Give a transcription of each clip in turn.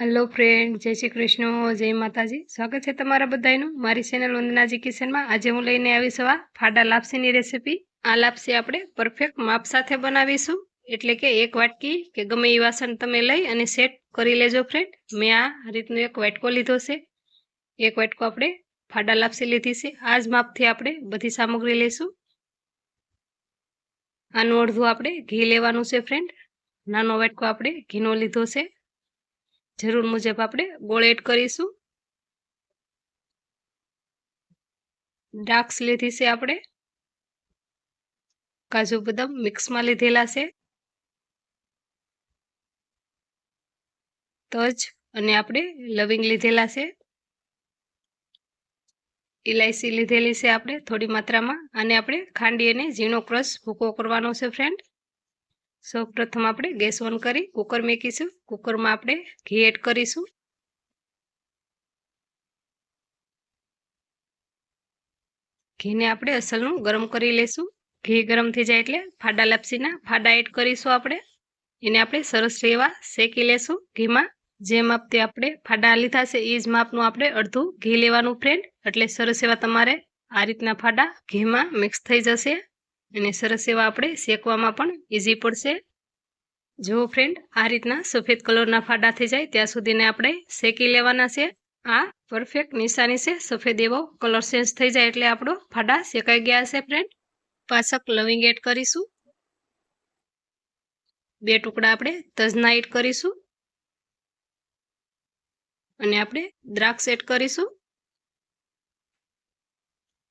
Hello friend જય શ્રી કૃષ્ણ. જય માતાજી. સ્વાગત છે તમારા બધાનું મારી ચેનલ વંદનાજી કિચનમાં. આજે હું લઈને આવી છું ફાડા લાપસીની રેસીપી આ લાપસી આપણે પરફેક્ટ માપ સાથે બનાવીશું. એટલે કે એક વાટકી કે ગમે એ વાસણ તમે લઈ અને સેટ કરી લેજો ફ્રેન્ડ મેં આ રીતનો એક વાટકો લીધો છે. એક વાટકો આપણે ફાડા લાપસી લીધી છે. આ જ માપથી આપણે બધી સામગ્રી લઈશું. આનું અડધું આપણે ઘી લેવાનું છે ફ્રેન્ડ નાનો વાટકો આપણે ઘીનો લીધો છે. જરૂર મુજબ આપણે ગોળ એડ કરીશું. દ્રાક્ષ લીધી છે આપણે. કાજુ બદામ મિક્સમાં લીધેલા છે. તજ અને આપણે લવિંગ લીધેલા છે. ઇલાયચી લીધેલી છે આપણે થોડી માત્રામાં. અને આપણે ખાંડી અને ઝીણો ક્રશ ભૂકો કરવાનો છે ફ્રેન્ડ સૌ પ્રથમ આપણે ગેસ ઓન કરી કુકર મેકીશું. કુકરમાં આપણે ઘી એડ કરીશું. ઘીને આપણે અસલનું ગરમ કરી લેશું. ઘી ગરમ થઈ જાય એટલે ફાડા લાપસીના ફાડા એડ કરીશું આપણે. એને આપણે સરસ એવા શેકી લેશું ઘીમાં. જે માપથી આપણે ફાડા લીધા છે એ જ માપનું આપણે અડધું ઘી લેવાનું ફ્રેન્ડ એટલે સરસ એવા તમારે આ રીતના ફાડા ઘીમાં મિક્સ થઈ જશે. અને સરસ એવા આપણે શેકવામાં પણ ઇઝી પડશે. જુઓ ફ્રેન્ડ આ રીતના સફેદ કલરના ફાડા થઈ જાય. ત્યાં સુધીને આપણે શેકી લેવાના છે. આ પરફેક્ટ નિશાની છે. સફેદ એવો કલર ચેન્જ થઈ જાય એટલે આપણો ફાડા શેકાઈ ગયા છે ફ્રેન્ડ પાછક લવિંગ એડ કરીશું. બે ટુકડા આપણે તજના એડ કરીશું. અને આપણે દ્રાક્ષ એડ કરીશું.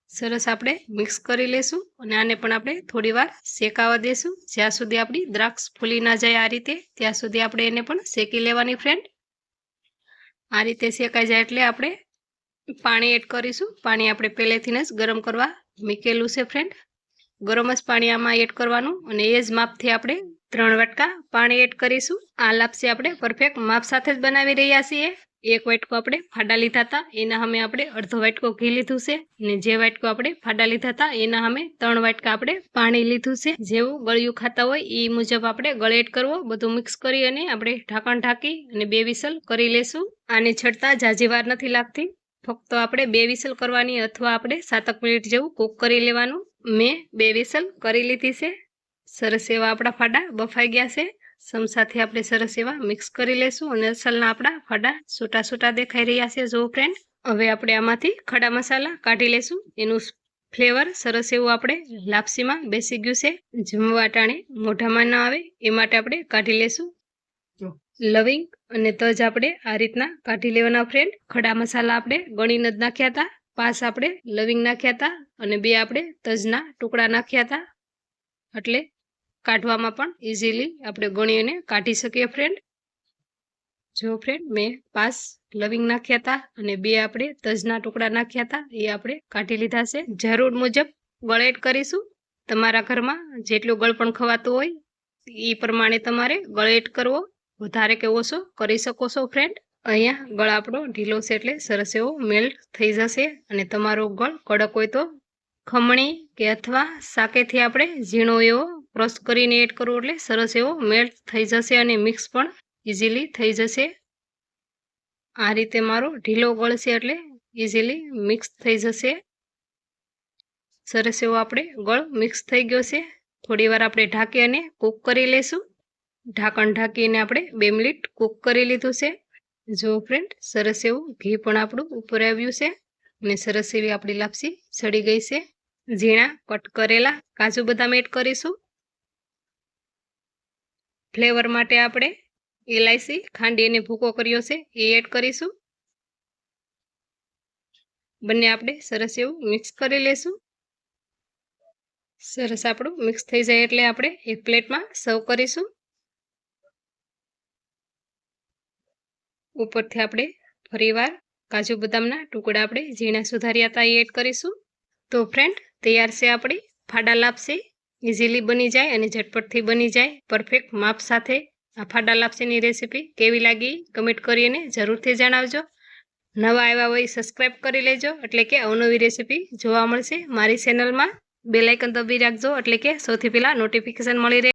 સરસ આપણે મિક્સ કરી લેશું અને આને પણ આપણે થોડી વાર શેકાવા દેશું. જ્યાં સુધી આપણી દ્રાક્ષ ફૂલી ના જાય આ રીતે, ત્યાં સુધી આપણે એને પણ શેકી લેવાની ફ્રેન્ડ આ રીતે શેકાઈ જાય એટલે આપણે પાણી એડ કરીશું. પાણી આપણે પહેલેથી જ ગરમ કરવા મૂકેલું છે ફ્રેન્ડ ગરમ જ પાણી આમાં એડ કરવાનું અને એ જ માપથી આપણે ત્રણ વાટકા પાણી એડ કરીશું. આ લાપસી આપણે પરફેક્ટ માપ સાથે જ બનાવી રહ્યા છીએ. એક વાટકો આપણે ફાડા લીધા હતા, એના અમે આપણે અડધો વાટકો ઘી લીધું છે અને જે વાટકો આપણે ફાડા લીધા હતા, એના અમે ત્રણ વાટકા આપણે પાણી લીધું છે. જેવું ગળ્યું ખાતા હોય એ મુજબ આપણે ગળેટ કરવો, બધું મિક્સ કરી અને આપણે ઢાંકણ ઢાંકી અને બે વિસલ કરી લેશું. આને છડતા જાજી નથી લાગતી. ફક્ત આપણે બે વિસલ કરવાની અથવા આપણે સાતક મિનિટ જેવું કૂક કરી લેવાનું. મેં બે વિસલ કરી લીધી છે. સરસ એવા આપણા ફાડા બફાઈ ગયા છે. સમસાથી આપણે સરસ એવા મિક્સ કરી લેશું અને અસલના આપણા ફાડા છૂટા છૂટા દેખાઈ રહ્યા છે. જો ફ્રેન્ડ હવે આપણે આમાંથી ખડા મસાલા કાઢી લેશું. એનું ફ્લેવર સરસ એવું આપણે લાપસીમાં બેસી ગયું છે. જમવા ટાણે મોઢામાં ન આવે એ માટે આપણે કાઢી લેશું. લવિંગ અને તજ આપણે આ રીતના કાઢી લેવાના ફ્રેન્ડ ખડા મસાલા આપણે ગણીને જ નાખ્યા હતા. પાસ આપણે લવિંગ નાખ્યા હતા અને બે આપણે તજના ટુકડા નાખ્યા હતા. એટલે કાઢવામાં પણ ઇઝીલી આપણે ગણીને કાઢી શકીએ ફ્રેન્ડ જો ફ્રેન્ડ મેં પાસ લવિંગ નાખ્યા હતા અને બે આપણે તજના ટુકડા નાખ્યા હતા એ આપણે કાઢી લીધા છે. જરૂર મુજબ ગળ એડ કરીશું. તમારા ઘરમાં જેટલું ગળ પણ ખવાતું હોય એ પ્રમાણે તમારે ગળ એડ કરવો. વધારે કે ઓછો કરી શકો છો ફ્રેન્ડ અહીંયા ગળ આપણો ઢીલો છે એટલે સરસ એવો મેલ્ટ થઈ જશે અને તમારો ગળ કડક હોય તો ખમણી કે અથવા શાકેથી આપણે ઝીણો એવો ક્રશ કરીને એડ કરવું એટલે સરસ એવો મેલ્ટ થઈ જશે અને મિક્સ પણ ઇઝીલી થઈ જશે. આ રીતે મારો ઢીલો ગળ છે એટલે ઇઝીલી મિક્સ થઈ જશે. સરસ એવો આપણે ગળ મિક્સ થઈ ગયો છે. થોડી વાર આપણે ઢાંકી અને કૂક કરી લઈશું ઢાંકણ ઢાંકીને આપણે બે મિનિટ કૂક કરી લીધું છે. જો ફ્રેન્ડ સરસ એવું ઘી પણ આપણું ઉપર આવ્યું છે અને સરસ એવી આપણી લાપસી સડી ગઈ છે. ઝીણા કટ કરેલા, કાજુ બદામ એડ કરીશું. ફ્લેવર માટે આપણે એલાયસી ખાંડી અને ભૂકો કર્યો છે, એ એડ કરીશું. બંને આપણે સરસ એવું મિક્સ કરી લેશું. સરસ આપણું મિક્સ થઈ જાય એટલે આપણે એક પ્લેટમાં સર્વ કરીશું. ઉપરથી આપણે ફરીવાર કાજુ બદામના ટુકડા આપણે ઝીણા સુધાર્યા હતા એ એડ કરીશું. તો ફ્રેન્ડ તૈયાર છે આપણી. ફાડા લાપસી ઇઝીલી બની જાય અને ઝટપટથી બની જાય. પરફેક્ટ માપ સાથે આ ફાડા લાપસીની રેસીપી કેવી લાગી? કમેન્ટ કરીને જરૂરથી જણાવજો. નવા આવ્યા હોય સબસ્ક્રાઈબ કરી લેજો. એટલે કે અવનવી રેસીપી જોવા મળશે મારી ચેનલમાં બેલાઇકન દબી રાખજો. એટલે કે સૌથી પહેલાં નોટિફિકેશન મળી રહે.